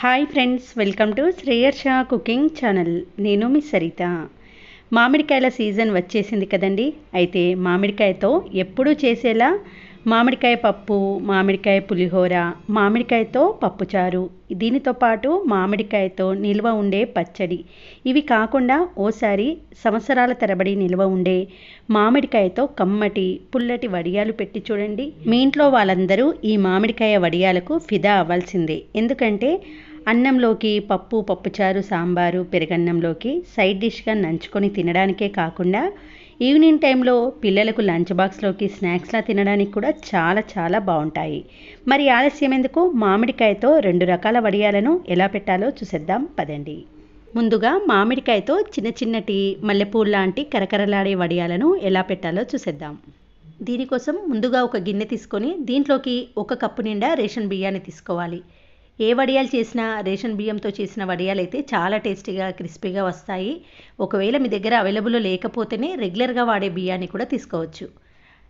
Hi friends welcome to Shreyar cooking channel నేను మీ Saritha. మామిడికాయల season వచ్చేసింది కదండి. అయితే మామిడికాయతో ఎప్పుడూ చేసేలా మామిడికాయ పప్పు మామిడికాయ పులిహోర మామిడికాయతో పప్పుచారు దీనితో పాటు మామిడికాయతో నిల్వ ఉండే పచ్చడి. ఇవి కాకుండా ఓసారి సంవత్సరాల తరబడి నిల్వ ఉండే మామిడికాయతో కమ్మటి పుల్లటి వడియాలు పెట్టి చూడండి. మీ ఇంట్లో వాళ్ళందరూ ఈ మామిడికాయ వడియాలకు ఫిదా అవ్వాల్సిందే. ఎందుకంటే అన్నంలోకి పప్పు పప్పుచారు సాంబారు పెరుగన్నంలోకి సైడ్ డిష్గా నంచుకొని తినడానికే కాకుండా ఈవినింగ్ టైంలో పిల్లలకు లంచ్ బాక్స్లోకి స్నాక్స్లా తినడానికి కూడా చాలా చాలా బాగుంటాయి మరి ఆలస్యం ఎందుకు? మామిడికాయతో రెండు రకాల వడియాలను ఎలా పెట్టాలో చూసేద్దాం పదండి. ముందుగా మామిడికాయతో చిన్న చిన్నటి మల్లెపూలు లాంటి కరకరలాడే వడియాలను ఎలా పెట్టాలో చూసేద్దాం. దీనికోసం ముందుగా ఒక గిన్నె తీసుకొని దీంట్లోకి ఒక కప్పు నిండా రేషన్ బియ్యాన్ని తీసుకోవాలి. ఏ వడియాలు చేసినా రేషన్ బియ్యంతో చేసిన వడియాలు అయితే చాలా టేస్టీగా క్రిస్పీగా వస్తాయి. ఒకవేళ మీ దగ్గర అవైలబుల్ లేకపోతేనే రెగ్యులర్గా వాడే బియ్యాన్ని కూడా తీసుకోవచ్చు.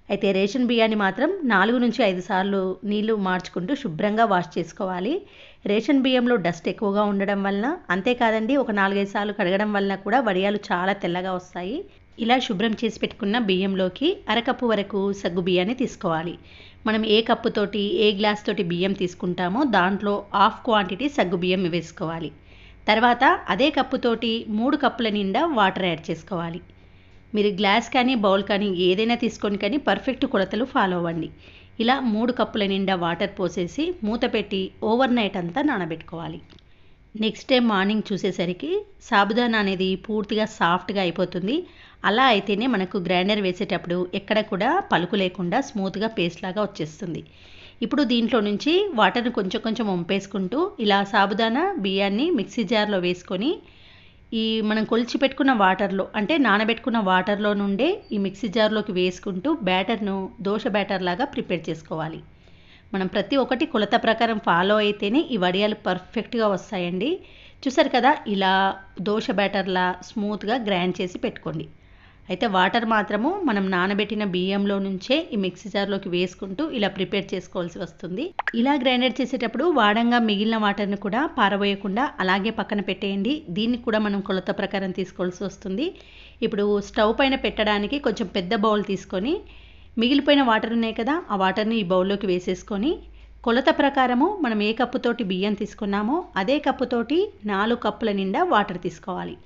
అయితే రేషన్ బియ్యాన్ని మాత్రం నాలుగు నుంచి ఐదు సార్లు నీళ్ళు మార్చుకుంటూ శుభ్రంగా వాష్ చేసుకోవాలి. రేషన్ బియ్యంలో డస్ట్ ఎక్కువగా ఉండడం వలన అంతేకాదండి ఒక నాలుగైదు సార్లు కడగడం వలన కూడా వడియాలు చాలా తెల్లగా వస్తాయి. ఇలా శుభ్రం చేసి పెట్టుకున్న బియ్యంలోకి అరకప్పు వరకు సగ్గు బియ్యాన్ని తీసుకోవాలి. మనం ఏ కప్పుతోటి ఏ గ్లాస్ తోటి బియ్యం తీసుకుంటామో దాంట్లో హాఫ్ క్వాంటిటీ సగ్గు బియ్యం వేసుకోవాలి. తర్వాత అదే కప్పుతోటి మూడు కప్పుల నిండా వాటర్ యాడ్ చేసుకోవాలి. మీరు గ్లాస్ కానీ బౌల్ కానీ ఏదైనా తీసుకొని కానీ పర్ఫెక్ట్ కొలతలు ఫాలో అవ్వండి. ఇలా మూడు కప్పుల నిండా వాటర్ పోసేసి మూత పెట్టి ఓవర్ నైట్ అంతా నానబెట్టుకోవాలి. నెక్స్ట్ డే మార్నింగ్ చూసేసరికి సాబుదానా అనేది పూర్తిగా సాఫ్ట్గా అయిపోతుంది. అలా అయితేనే మనకు గ్రైండర్ వేసేటప్పుడు ఎక్కడ కూడా పలుకు లేకుండా స్మూత్గా పేస్ట్ లాగా వచ్చేస్తుంది. ఇప్పుడు దీంట్లో నుంచి వాటర్ని కొంచెం కొంచెం వంపేసుకుంటూ ఇలా సాబుదానా బియ్యాన్ని మిక్సీ జార్లో వేసుకొని ఈ మనం కొలిచి పెట్టుకున్న వాటర్లో అంటే నానబెట్టుకున్న వాటర్లో నుండే ఈ మిక్సీ జార్లోకి వేసుకుంటూ బ్యాటర్ను దోశ బ్యాటర్ లాగా ప్రిపేర్ చేసుకోవాలి. మనం ప్రతి ఒక్కటి కొలత ప్రకారం ఫాలో అయితేనే ఈ వడియాలు పర్ఫెక్ట్గా వస్తాయండి. చూసారు కదా ఇలా దోశ బ్యాటర్లా స్మూత్గా గ్రైండ్ చేసి పెట్టుకోండి. అయితే వాటర్ మాత్రము మనం నానబెట్టిన బియ్యంలో నుంచే ఈ మిక్సీ జార్లోకి వేసుకుంటూ ఇలా ప్రిపేర్ చేసుకోవాల్సి వస్తుంది. ఇలా గ్రైండర్ చేసేటప్పుడు వాడంగా మిగిలిన వాటర్ని కూడా పారబోయకుండా అలాగే పక్కన పెట్టేయండి. దీన్ని కూడా మనం కొలత ప్రకారం తీసుకోవాల్సి వస్తుంది. ఇప్పుడు స్టవ్ పైన పెట్టడానికి కొంచెం పెద్ద బౌల్ తీసుకొని మిగిలిపోయిన వాటర్ ఉన్నాయి కదా ఆ వాటర్ని ఈ బౌల్లోకి వేసేసుకొని కొలత ప్రకారము మనం ఏ కప్పుతోటి బియ్యం తీసుకున్నామో అదే కప్పుతోటి నాలుగు కప్పుల నిండా వాటర్ తీసుకోవాలి.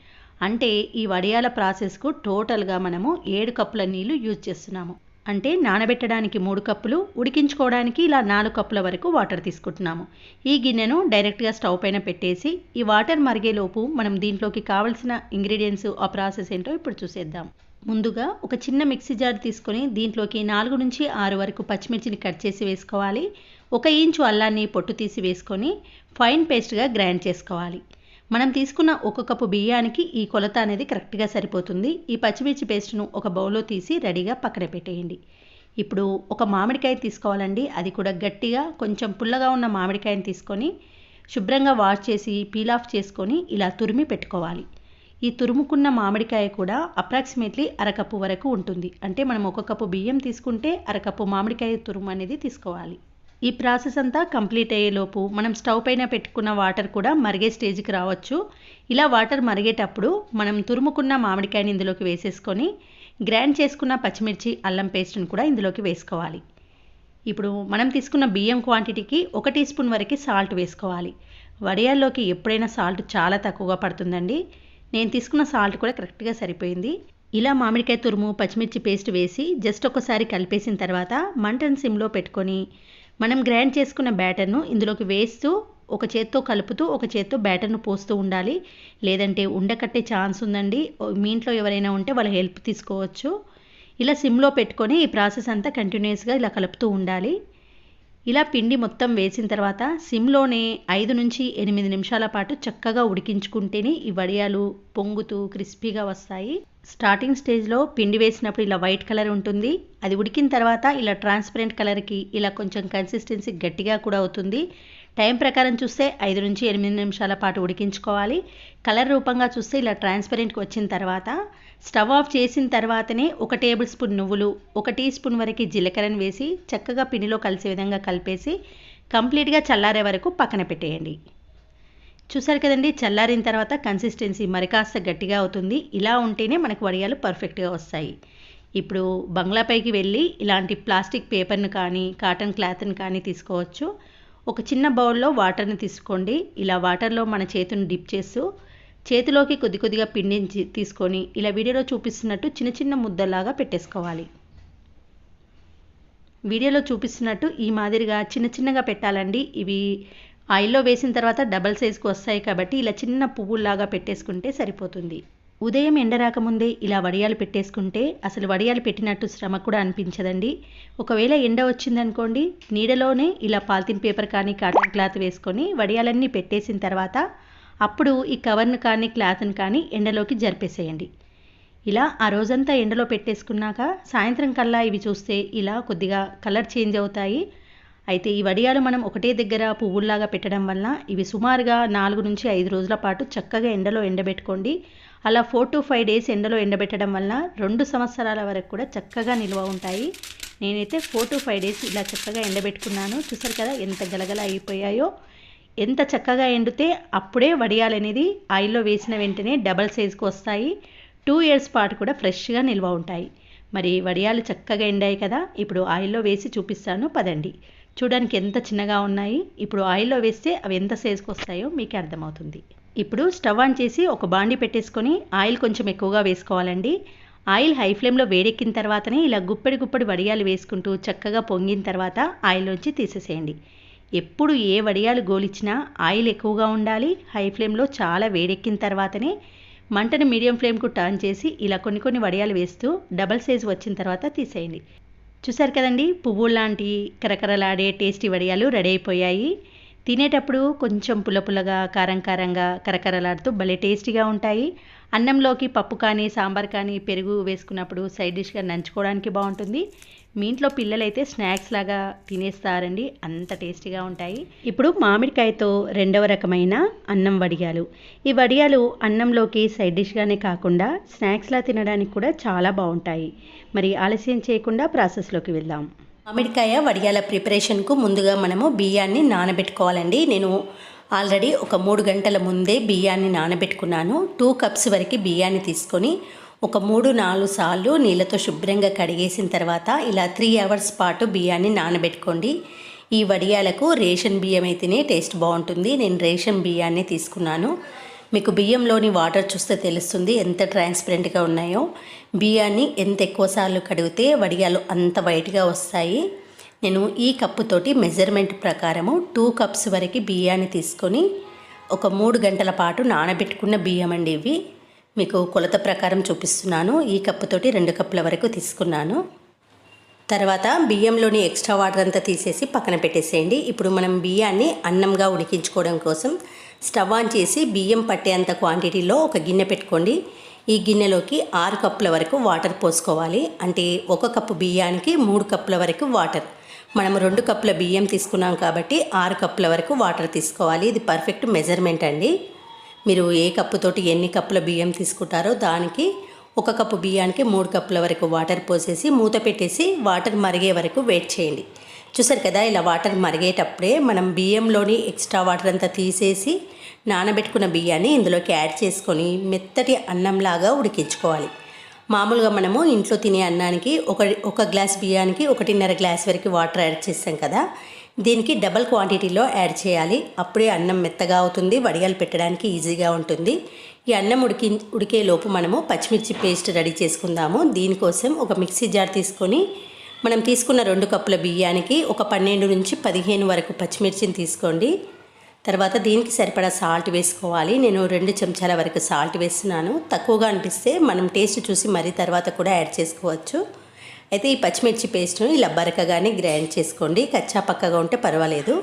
అంటే ఈ వడియాల ప్రాసెస్కు టోటల్గా మనము ఏడు కప్పుల నీళ్ళు యూజ్ చేస్తున్నాము. అంటే నానబెట్టడానికి మూడు కప్పులు ఉడికించుకోవడానికి ఇలా నాలుగు కప్పుల వరకు వాటర్ తీసుకుంటున్నాము. ఈ గిన్నెను డైరెక్ట్గా స్టవ్ పైన పెట్టేసి ఈ వాటర్ మరిగేలోపు మనం దీంట్లోకి కావలసిన ఇంగ్రీడియంట్స్ ఆ ప్రాసెస్ ఏంటో ఇప్పుడు చూసేద్దాం. ముందుగా ఒక చిన్న మిక్సీ జార్ తీసుకొని దీంట్లోకి నాలుగు నుంచి ఆరు వరకు పచ్చిమిర్చిని కట్ చేసి వేసుకోవాలి. ఒక ఇంచు అల్లాన్ని పొట్టు తీసి వేసుకొని ఫైన్ పేస్ట్గా గ్రైండ్ చేసుకోవాలి. మనం తీసుకున్న ఒక కప్పు బియ్యానికి ఈ కొలత అనేది కరెక్ట్గా సరిపోతుంది. ఈ పచ్చిమిర్చి పేస్ట్ను ఒక బౌల్లో తీసి రెడీగా పక్కన పెట్టేయండి. ఇప్పుడు ఒక మామిడికాయ తీసుకోవాలండి. అది కూడా గట్టిగా కొంచెం పుల్లగా ఉన్న మామిడికాయని తీసుకొని శుభ్రంగా వాష్ చేసి పీల్ ఆఫ్ చేసుకొని ఇలా తురిమి పెట్టుకోవాలి. ఈ తురుముకున్న మామిడికాయ కూడా అప్రాక్సిమేట్లీ అరకప్పు వరకు ఉంటుంది. అంటే మనం ఒక కప్పు బియ్యం తీసుకుంటే అరకప్పు మామిడికాయ తురుము అనేది తీసుకోవాలి. ఈ ప్రాసెస్ అంతా కంప్లీట్ అయ్యేలోపు మనం స్టవ్ పైన పెట్టుకున్న వాటర్ కూడా మరిగే స్టేజ్కి రావచ్చు. ఇలా వాటర్ మరిగేటప్పుడు మనం తురుముకున్న మామిడికాయని ఇందులోకి వేసేసుకొని గ్రైండ్ చేసుకున్న పచ్చిమిర్చి అల్లం పేస్ట్ని కూడా ఇందులోకి వేసుకోవాలి. ఇప్పుడు మనం తీసుకున్న బియ్యం క్వాంటిటీకి ఒక టీ స్పూన్ వరకు సాల్ట్ వేసుకోవాలి. వడియాల్లోకి ఎప్పుడైనా సాల్ట్ చాలా తక్కువగా పడుతుందండి. నేను తీసుకున్న సాల్ట్ కూడా కరెక్ట్గా సరిపోయింది. ఇలా మామిడికాయ తురుము పచ్చిమిర్చి పేస్ట్ వేసి జస్ట్ ఒకసారి కలిపేసిన తర్వాత మంటను సిమ్లో పెట్టుకొని మనం గ్రైండ్ చేసుకున్న బ్యాటర్ను ఇందులోకి వేస్తూ ఒక చేత్తో కలుపుతూ ఒక చేత్తో బ్యాటర్ను పోస్తూ ఉండాలి. లేదంటే ఉండకట్టే ఛాన్స్ ఉందండి. మీ ఇంట్లో ఎవరైనా ఉంటే వాళ్ళ హెల్ప్ తీసుకోవచ్చు. ఇలా సిమ్లో పెట్టుకొని ఈ ప్రాసెస్ అంతా కంటిన్యూస్గా ఇలా కలుపుతూ ఉండాలి. ఇలా పిండి మొత్తం వేసిన తర్వాత సిమ్లోనే ఐదు నుంచి ఎనిమిది నిమిషాల పాటు చక్కగా ఉడికించుకుంటేనే ఈ వడియాలు పొంగుతూ క్రిస్పీగా వస్తాయి. స్టార్టింగ్ స్టేజ్లో పిండి వేసినప్పుడు ఇలా వైట్ కలర్ ఉంటుంది. అది ఉడికిన తర్వాత ఇలా ట్రాన్స్పరెంట్ కలర్కి ఇలా కొంచెం కన్సిస్టెన్సీ గట్టిగా కూడా అవుతుంది. టైం ప్రకారం చూస్తే ఐదు నుంచి ఎనిమిది నిమిషాల పాటు ఉడికించుకోవాలి. కలర్ రూపంగా చూస్తే ఇలా ట్రాన్స్పరెంట్కి వచ్చిన తర్వాత స్టవ్ ఆఫ్ చేసిన తర్వాతనే ఒక టేబుల్ స్పూన్ నువ్వులు ఒక టీ స్పూన్ వరకు జీలకర్రను వేసి చక్కగా పిండిలో కలిసే విధంగా కలిపేసి కంప్లీట్గా చల్లారే వరకు పక్కన పెట్టేయండి. చూసారు కదండి చల్లారిన తర్వాత కన్సిస్టెన్సీ మరి కాస్త గట్టిగా అవుతుంది. ఇలా ఉంటేనే మనకు వడియాలు పర్ఫెక్ట్గా వస్తాయి. ఇప్పుడు బంగ్లాపైకి వెళ్ళి ఇలాంటి ప్లాస్టిక్ పేపర్ని కానీ కాటన్ క్లాత్ని కానీ తీసుకోవచ్చు. ఒక చిన్న బౌల్లో వాటర్ని తీసుకోండి. ఇలా వాటర్లో మన చేతిని డిప్ చేస్తూ చేతిలోకి కొద్ది కొద్దిగా పిండించి తీసుకొని ఇలా వీడియోలో చూపిస్తున్నట్టు చిన్న చిన్న ముద్దలాగా పెట్టేసుకోవాలి. వీడియోలో చూపిస్తున్నట్టు ఈ మాదిరిగా చిన్న చిన్నగా పెట్టాలండి. ఇవి ఆయిల్లో వేసిన తర్వాత డబల్ సైజ్కి వస్తాయి కాబట్టి ఇలా చిన్న పువ్వుల్లాగా పెట్టేసుకుంటే సరిపోతుంది. ఉదయం ఎండ రాకముందే ఇలా వడియాలు పెట్టేసుకుంటే అసలు వడియాలు పెట్టినట్టు శ్రమ కూడా అనిపించదండి. ఒకవేళ ఎండ వచ్చిందనుకోండి నీడలోనే ఇలా పాలిథిన్ పేపర్ కానీ కాటన్ క్లాత్ వేసుకొని వడియాలన్నీ పెట్టేసిన తర్వాత అప్పుడు ఈ కవర్ను కానీ క్లాత్ని కానీ ఎండలోకి జరిపేసేయండి. ఇలా ఆ రోజంతా ఎండలో పెట్టేసుకున్నాక సాయంత్రం కల్లా ఇవి చూస్తే ఇలా కొద్దిగా కలర్ చేంజ్ అవుతాయి. అయితే ఈ వడియాలు మనం ఒకటే దగ్గర పువ్వుల్లాగా పెట్టడం వల్ల ఇవి సుమారుగా నాలుగు నుంచి ఐదు రోజుల పాటు చక్కగా ఎండలో ఎండబెట్టుకోండి. అలా ఫోర్ టు ఫైవ్ డేస్ ఎండలో ఎండబెట్టడం వల్ల రెండు సంవత్సరాల వరకు కూడా చక్కగా నిల్వ ఉంటాయి. నేనైతే ఫోర్ టు ఫైవ్ డేస్ ఇలా చక్కగా ఎండబెట్టుకున్నాను. చూసారు కదా ఎంత గలగల అయిపోయాయో. ఎంత చక్కగా ఎండితే అప్పుడే వడియాలు అనేది ఆయిల్లో వేసిన వెంటనే డబల్ సైజ్కి వస్తాయి. టూ ఇయర్స్ పాటు కూడా ఫ్రెష్గా నిల్వ ఉంటాయి. మరి వడియాలు చక్కగా ఎండాయి కదా. ఇప్పుడు ఆయిల్లో వేసి చూపిస్తాను. పదండి. చూడడానికి ఎంత చిన్నగా ఉన్నాయి. ఇప్పుడు ఆయిల్లో వేస్తే అవి ఎంత సైజ్కి వస్తాయో మీకు అర్థమవుతుంది. ఇప్పుడు స్టవ్ ఆన్ చేసి ఒక బాండి పెట్టేసుకొని ఆయిల్ కొంచెం ఎక్కువగా వేసుకోవాలండి. ఆయిల్ హై ఫ్లేమ్లో వేడెక్కిన తర్వాతనే ఇలా గుప్పెడి గుప్పెడి వడియాలు వేసుకుంటూ చక్కగా పొంగిన తర్వాత ఆయిల్లోంచి తీసేసేయండి. ఎప్పుడు ఏ వడియాలు గోలిచ్చినా ఆయిల్ ఎక్కువగా ఉండాలి హై ఫ్లేమ్లో చాలా వేడెక్కిన తర్వాతనే మంటను మీడియం ఫ్లేమ్కు టర్న్ చేసి ఇలా కొన్ని కొన్ని వడియాలు వేస్తూ డబల్ సైజ్ వచ్చిన తర్వాత తీసేయండి. చూసారు కదండి పువ్వులు లాంటి కరకరలాడే టేస్టీ వడియాలు రెడీ అయిపోయాయి. తినేటప్పుడు కొంచెం పుల్ల పుల్లగా కారం కారంగా కరకరలాడుతూ భలే టేస్టీగా ఉంటాయి. అన్నంలోకి పప్పు కానీ సాంబార్ కానీ పెరుగు వేసుకున్నప్పుడు సైడ్ డిష్గా నంచుకోవడానికి బాగుంటుంది. మీ ఇంట్లో పిల్లలైతే స్నాక్స్ లాగా తినేస్తారండి. అంత టేస్టీగా ఉంటాయి. ఇప్పుడు మామిడికాయతో రెండవ రకమైన అన్నం వడియాలు. ఈ వడియాలు అన్నంలోకి సైడ్ డిష్గానే కాకుండా స్నాక్స్లా తినడానికి కూడా చాలా బాగుంటాయి. మరి ఆలస్యం చేయకుండా ప్రాసెస్లోకి వెళ్దాం. మామిడికాయ వడియాల ప్రిపరేషన్కు ముందుగా మనము బియ్యాన్ని నానబెట్టుకోవాలండి. నేను ఆల్రెడీ ఒక మూడు గంటల ముందే బియ్యాన్ని నానబెట్టుకున్నాను. టూ కప్స్ వరకు బియ్యాన్ని తీసుకొని ఒక మూడు నాలుగు సార్లు నీళ్ళతో శుభ్రంగా కడిగేసిన తర్వాత ఇలా త్రీ అవర్స్ పాటు బియ్యాన్ని నానబెట్టుకోండి. ఈ వడియాలకు రేషన్ బియ్యం అయితేనే టేస్ట్ బాగుంటుంది. నేను రేషన్ బియ్యాన్ని తీసుకున్నాను. మీకు బియ్యంలోని వాటర్ చూస్తే తెలుస్తుంది ఎంత ట్రాన్స్పరెంట్గా ఉన్నాయో. బియ్యాన్ని ఎంత ఎక్కువసార్లు కడిగితే వడియాలు అంత వైట్గా వస్తాయి. నేను ఈ కప్పుతోటి మెజర్మెంట్ ప్రకారము టూ కప్స్ వరకు బియ్యాన్ని తీసుకొని ఒక మూడు గంటల పాటు నానబెట్టుకున్న బియ్యం అండి ఇవి. మీకు కొలత ప్రకారం చూపిస్తున్నాను. ఈ కప్పుతోటి రెండు కప్పుల వరకు తీసుకున్నాను. తర్వాత బియ్యంలోని ఎక్స్ట్రా వాటర్ అంతా తీసేసి పక్కన పెట్టేసేయండి. ఇప్పుడు మనం బియ్యాన్ని అన్నంగా ఉడికించుకోవడం కోసం స్టవ్ ఆన్ చేసి బియ్యం పట్టేంత క్వాంటిటీలో ఒక గిన్నె పెట్టుకోండి. ఈ గిన్నెలోకి ఆరు కప్పుల వరకు వాటర్ పోసుకోవాలి. అంటే ఒక కప్పు బియ్యానికి మూడు కప్పుల వరకు వాటర్. మనం రెండు కప్పుల బియ్యం తీసుకున్నాం కాబట్టి ఆరు కప్పుల వరకు వాటర్ తీసుకోవాలి. ఇది పర్ఫెక్ట్ మెజర్మెంట్ అండి. మీరు ఏ కప్పుతోటి ఎన్ని కప్పుల బియ్యం తీసుకుంటారో దానికి ఒక కప్పు బియ్యానికి మూడు కప్పుల వరకు వాటర్ పోసేసి మూత పెట్టేసి వాటర్ మరిగే వరకు వెయిట్ చేయండి. చూసారు కదా ఇలా వాటర్ మరిగేటప్పుడే మనం బియ్యంలోని ఎక్స్ట్రా వాటర్ అంతా తీసేసి నానబెట్టుకున్న బియ్యాన్ని ఇందులోకి యాడ్ చేసుకొని మెత్తటి అన్నంలాగా ఉడికించుకోవాలి. మామూలుగా మనము ఇంట్లో తినే అన్నానికి ఒక ఒక గ్లాస్ బియ్యానికి ఒకటిన్నర గ్లాస్ వరకు వాటర్ యాడ్ చేస్తాం కదా. దీనికి డబల్ క్వాంటిటీలో యాడ్ చేయాలి. అప్పుడే అన్నం మెత్తగా అవుతుంది వడియాలు పెట్టడానికి ఈజీగా ఉంటుంది. ఈ అన్నం ఉడికి ఉడికే లోపు మనము పచ్చిమిర్చి పేస్ట్ రెడీ చేసుకుందాము. దీనికోసం ఒక మిక్సీ జార్ తీసుకొని మనం తీసుకున్న రెండు కప్పుల బియ్యానికి ఒక పన్నెండు నుంచి పదిహేను వరకు పచ్చిమిర్చిని తీసుకోండి. తర్వాత దీనికి సరిపడా సాల్ట్ వేసుకోవాలి. నేను రెండు చెంచాల వరకు సాల్ట్ వేస్తున్నాను. తక్కువగా అనిపిస్తే మనం టేస్ట్ చూసి మరీ తర్వాత కూడా యాడ్ చేసుకోవచ్చు. అయితే ఈ పచ్చిమిర్చి పేస్ట్ను ఇలా బరకగానే గ్రైండ్ చేసుకోండి. కచ్చా పక్కగా ఉంటే పర్వాలేదు.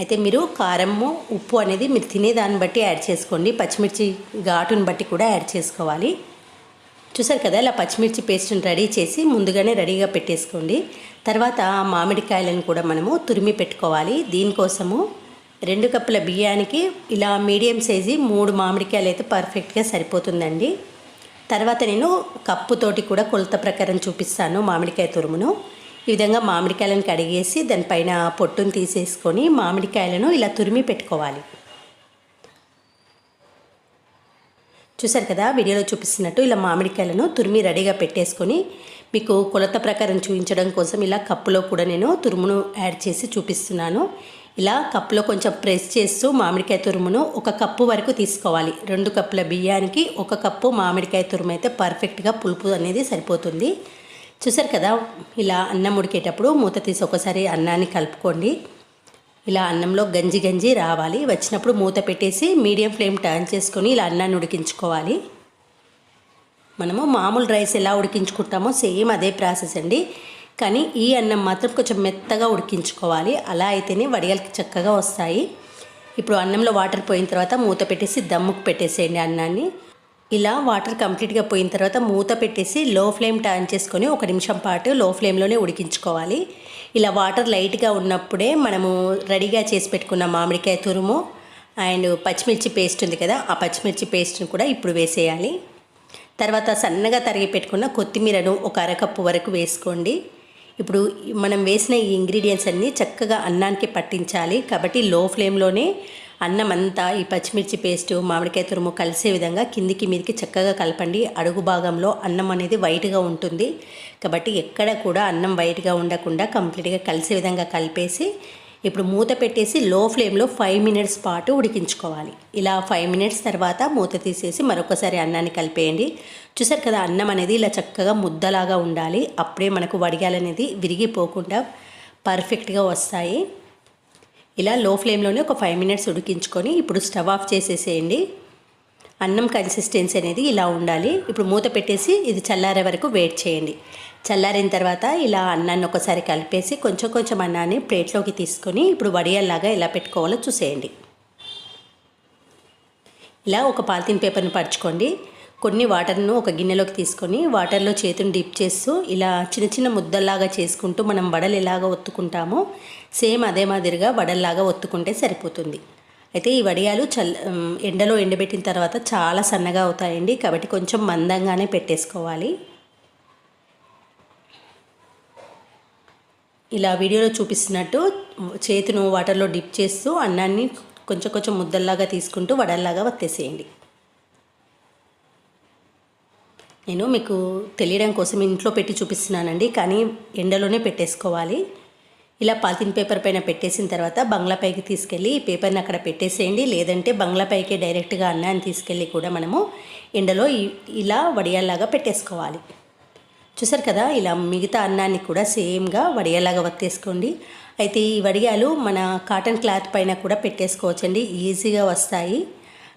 అయితే మీరు కారము ఉప్పు అనేది మీరు తినేదాన్ని బట్టి యాడ్ చేసుకోండి. పచ్చిమిర్చి ఘాటుని బట్టి కూడా యాడ్ చేసుకోవాలి. చూసారు కదా ఇలా పచ్చిమిర్చి పేస్ట్ని రెడీ చేసి ముందుగానే రెడీగా పెట్టేసుకోండి. తర్వాత మామిడికాయలను కూడా మనము తురిమి పెట్టుకోవాలి. దీనికోసము రెండు కప్పుల బియ్యానికి ఇలా మీడియం సైజు మూడు మామిడికాయలు అయితే పర్ఫెక్ట్గా సరిపోతుందండి. తర్వాత నేను కప్పుతోటి కూడా కొలత ప్రకారం చూపిస్తాను మామిడికాయ తురుమును. ఈ విధంగా మామిడికాయలను కడిగేసి దానిపైన పొట్టును తీసేసుకొని మామిడికాయలను ఇలా తురిమి పెట్టుకోవాలి. చూసారు కదా వీడియోలో చూపిస్తున్నట్టు ఇలా మామిడికాయలను తురిమి రెడీగా పెట్టేసుకొని మీకు కొలత ప్రకారం చూపించడం కోసం ఇలా కప్పులో కూడా నేను తురుమును యాడ్ చేసి చూపిస్తున్నాను. ఇలా కప్పులో కొంచెం ప్రెస్ చేస్తూ మామిడికాయ తురుమును ఒక కప్పు వరకు తీసుకోవాలి. రెండు కప్పుల బియ్యానికి ఒక కప్పు మామిడికాయ తురుము అయితే పర్ఫెక్ట్గా పులుపు అనేది సరిపోతుంది. చూసారు కదా ఇలా అన్నం ఉడికేటప్పుడు మూత తీసి ఒకసారి అన్నాన్ని కలుపుకోండి. ఇలా అన్నంలో గంజి గంజి రావాలి. వచ్చినప్పుడు మూత పెట్టేసి మీడియం ఫ్లేమ్ టర్న్ చేసుకొని ఇలా అన్నాన్ని ఉడికించుకోవాలి. మనము మామూలు రైస్ ఎలా ఉడికించుకుంటామో సేమ్ అదే ప్రాసెస్ అండి. కానీ ఈ అన్నం మాత్రం కొంచెం మెత్తగా ఉడికించుకోవాలి. అలా అయితేనే వడియాలకి చక్కగా వస్తాయి. ఇప్పుడు అన్నంలో వాటర్ పోయిన తర్వాత మూత పెట్టేసి దమ్ముకు పెట్టేసేయండి అన్నాన్ని. ఇలా వాటర్ కంప్లీట్గా పోయిన తర్వాత మూత పెట్టేసి లో ఫ్లేమ్ టర్న్ చేసుకొని ఒక నిమిషం పాటు లో ఫ్లేమ్లోనే ఉడికించుకోవాలి. ఇలా వాటర్ లైట్గా ఉన్నప్పుడే మనము రెడీగా చేసి పెట్టుకున్న మామిడికాయ తురుము అండ్ పచ్చిమిర్చి పేస్ట్ ఉంది కదా ఆ పచ్చిమిర్చి పేస్ట్ని కూడా ఇప్పుడు వేసేయాలి. తర్వాత సన్నగా తరిగి పెట్టుకున్న కొత్తిమీరను ఒక అరకప్పు వరకు వేసుకోండి. ఇప్పుడు మనం వేసిన ఈ ఇంగ్రీడియంట్స్ అన్నీ చక్కగా అన్నానికి పట్టించాలి కాబట్టి లో ఫ్లేమ్లోనే అన్నం అంతా ఈ పచ్చిమిర్చి పేస్ట్ మామిడికాయ తురుము కలిసే విధంగా కిందికి మీదికి చక్కగా కలపండి. అడుగు భాగంలో అన్నం అనేది వైట్గా ఉంటుంది. కాబట్టి ఎక్కడ కూడా అన్నం వైట్గా ఉండకుండా కంప్లీట్గా కలిసే విధంగా కలిపేసి ఇప్పుడు మూత పెట్టేసి లో ఫ్లేమ్లో ఫైవ్ మినిట్స్ పాటు ఉడికించుకోవాలి. ఇలా ఫైవ్ మినిట్స్ తర్వాత మూత తీసేసి మరొకసారి అన్నాన్ని కలిపేయండి. చూసారు కదా అన్నం అనేది ఇలా చక్కగా ముద్దలాగా ఉండాలి. అప్పుడే మనకు వడిగాలనేది విరిగిపోకుండా పర్ఫెక్ట్గా వస్తాయి. ఇలా లో ఫ్లేమ్లోనే ఒక ఫైవ్ మినిట్స్ ఉడికించుకొని ఇప్పుడు స్టవ్ ఆఫ్ చేసేసేయండి. అన్నం కన్సిస్టెన్సీ అనేది ఇలా ఉండాలి. ఇప్పుడు మూత పెట్టేసి ఇది చల్లారే వరకు వెయిట్ చేయండి. చల్లారిన తర్వాత ఇలా అన్నాన్ని ఒకసారి కలిపేసి కొంచెం కొంచెం అన్నాన్ని ప్లేట్లోకి తీసుకొని ఇప్పుడు వడియాల్లాగా ఎలా పెట్టుకోవాలో చూసేయండి. ఇలా ఒక పాలిథిన్ పేపర్ని పరచుకోండి. కొన్ని వాటర్ను ఒక గిన్నెలోకి తీసుకొని వాటర్లో చేతిని డిప్ చేస్తూ ఇలా చిన్న చిన్న ముద్దల్లాగా చేసుకుంటూ మనం వడలు ఎలాగ ఒత్తుకుంటామో సేమ్ అదే మాదిరిగా వడల్లాగా ఒత్తుకుంటే సరిపోతుంది. అయితే ఈ వడియాలు చల్ ఎండలో ఎండబెట్టిన తర్వాత చాలా సన్నగా అవుతాయండి. కాబట్టి కొంచెం మందంగానే పెట్టేసుకోవాలి. ఇలా వీడియోలో చూపిస్తున్నట్టు చేతిను వాటర్లో డిప్ చేస్తూ అన్నాన్ని కొంచెం కొంచెం ముద్దల్లాగా తీసుకుంటూ వడల్లాగా వత్తేసేయండి నేను మీకు తెలియడం కోసం ఇంట్లో పెట్టి చూపిస్తున్నానండి. కానీ ఎండలోనే పెట్టేసుకోవాలి. ఇలా పాలిథిన్ పేపర్ పైన పెట్టేసిన తర్వాత బంగ్లా పైకి తీసుకెళ్ళి ఈ పేపర్ని అక్కడ పెట్టేసేయండి. లేదంటే బంగ్లాపైకి డైరెక్ట్గా అన్నాన్ని తీసుకెళ్ళి కూడా మనము ఎండలో ఇలా వడియాల్లాగా పెట్టేసుకోవాలి. చూసారు కదా ఇలా మిగతా అన్నాన్ని కూడా సేమ్గా వడియాలాగా వత్తేసుకోండి. అయితే ఈ వడియాలు మన కాటన్ క్లాత్ పైన కూడా పెట్టేసుకోవచ్చండి. ఈజీగా వస్తాయి.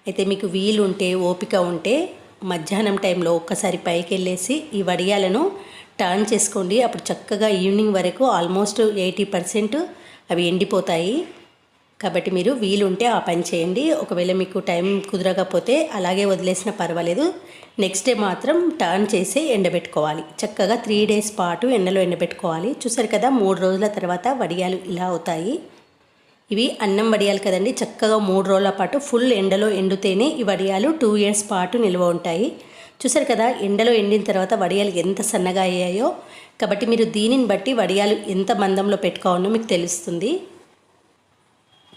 అయితే మీకు వీలు ఉంటే ఓపిక ఉంటే మధ్యాహ్నం టైంలో ఒక్కసారి పైకి వెళ్ళేసి ఈ వడియాలను టర్న్ చేసుకోండి. అప్పుడు చక్కగా ఈవినింగ్ వరకు ఆల్మోస్ట్ ఎయిటీ పర్సెంట్ అవి ఎండిపోతాయి. కాబట్టి మీరు వీలుంటే ఆ పని చేయండి. ఒకవేళ మీకు టైం కుదరకపోతే అలాగే వదిలేసినా పర్వాలేదు. నెక్స్ట్ డే మాత్రం టర్న్ చేసి ఎండబెట్టుకోవాలి. చక్కగా త్రీ డేస్ పాటు ఎండలో ఎండబెట్టుకోవాలి. చూసారు కదా మూడు రోజుల తర్వాత వడియాలు ఇలా అవుతాయి. ఇవి అన్నం వడియాలు కదండి. చక్కగా మూడు రోజుల పాటు ఫుల్ ఎండలో ఎండితేనే ఈ వడియాలు టూ ఇయర్స్ పాటు నిల్వ ఉంటాయి. చూసారు కదా ఎండలో ఎండిన తర్వాత వడియాలు ఎంత సన్నగా అయ్యాయో. కాబట్టి మీరు దీనిని బట్టి వడియాలు ఎంత మందంలో పెట్టుకోవాలో మీకు తెలుస్తుంది.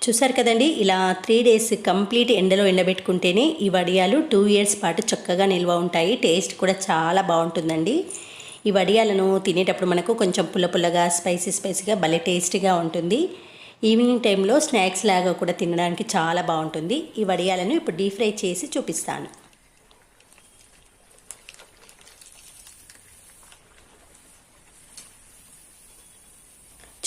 చూసారు కదండి ఇలా త్రీ డేస్ కంప్లీట్ ఎండలో ఎండబెట్టుకుంటేనే ఈ వడియాలు టూ ఇయర్స్ పాటు చక్కగా నిల్వ ఉంటాయి. టేస్ట్ కూడా చాలా బాగుంటుందండి. ఈ వడియాలను తినేటప్పుడు మనకు కొంచెం పుల్ల పుల్లగా స్పైసీ స్పైసీగా భలే టేస్టీగా ఉంటుంది. ఈవినింగ్ టైంలో స్నాక్స్ లాగా కూడా తినడానికి చాలా బాగుంటుంది. ఈ వడియాలను ఇప్పుడు డీప్ ఫ్రై చేసి చూపిస్తాను.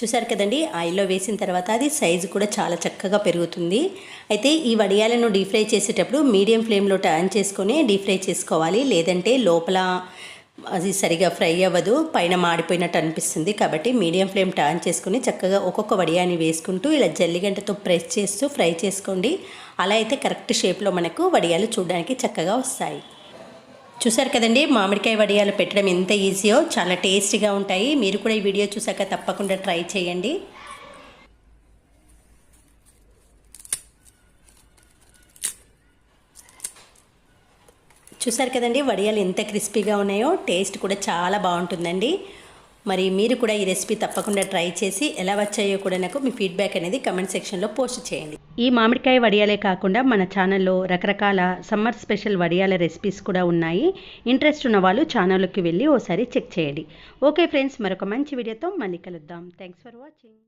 చూసారు కదండి ఆయిల్లో వేసిన తర్వాత అది సైజు కూడా చాలా చక్కగా పెరుగుతుంది. అయితే ఈ వడియాలను డీప్ ఫ్రై చేసేటప్పుడు మీడియం ఫ్లేమ్లో టర్న్ చేసుకొని డీప్ ఫ్రై చేసుకోవాలి. లేదంటే లోపల అది సరిగా ఫ్రై అవ్వదు పైన మాడిపోయినట్టు అనిపిస్తుంది. కాబట్టి మీడియం ఫ్లేమ్ టర్న్ చేసుకొని చక్కగా ఒక్కొక్క వడియాని వేసుకుంటూ ఇలా జల్లిగంటతో ప్రెస్ చేస్తూ ఫ్రై చేసుకోండి. అలా అయితే కరెక్ట్ షేప్లో మనకు వడియాలు చూడడానికి చక్కగా వస్తాయి. చూసారు కదండి మామిడికాయ వడియాలు పెట్టడం ఎంత ఈజీయో చాలా టేస్టీగా ఉంటాయి. మీరు కూడా ఈ వీడియో చూసాక తప్పకుండా ట్రై చేయండి. చూసారు కదండి వడియాలు ఎంత క్రిస్పీగా ఉన్నాయో టేస్ట్ కూడా చాలా బాగుంటుందండి. మరి మీరు కూడా ఈ రెసిపీ తప్పకుండా ట్రై చేసి ఎలా వచ్చాయో కూడా నాకు మీ ఫీడ్బ్యాక్ అనేది కమెంట్ సెక్షన్లో పోస్ట్ చేయండి. ఈ మామిడికాయ వడియాలే కాకుండా మన ఛానల్లో రకరకాల సమ్మర్ స్పెషల్ వడియాల రెసిపీస్ కూడా ఉన్నాయి. ఇంట్రెస్ట్ ఉన్న వాళ్ళు ఛానల్లోకి వెళ్ళి ఓసారి చెక్ చేయండి. ఓకే ఫ్రెండ్స్ మరొక మంచి వీడియోతో మళ్ళీ కలుద్దాం. Thanks for watching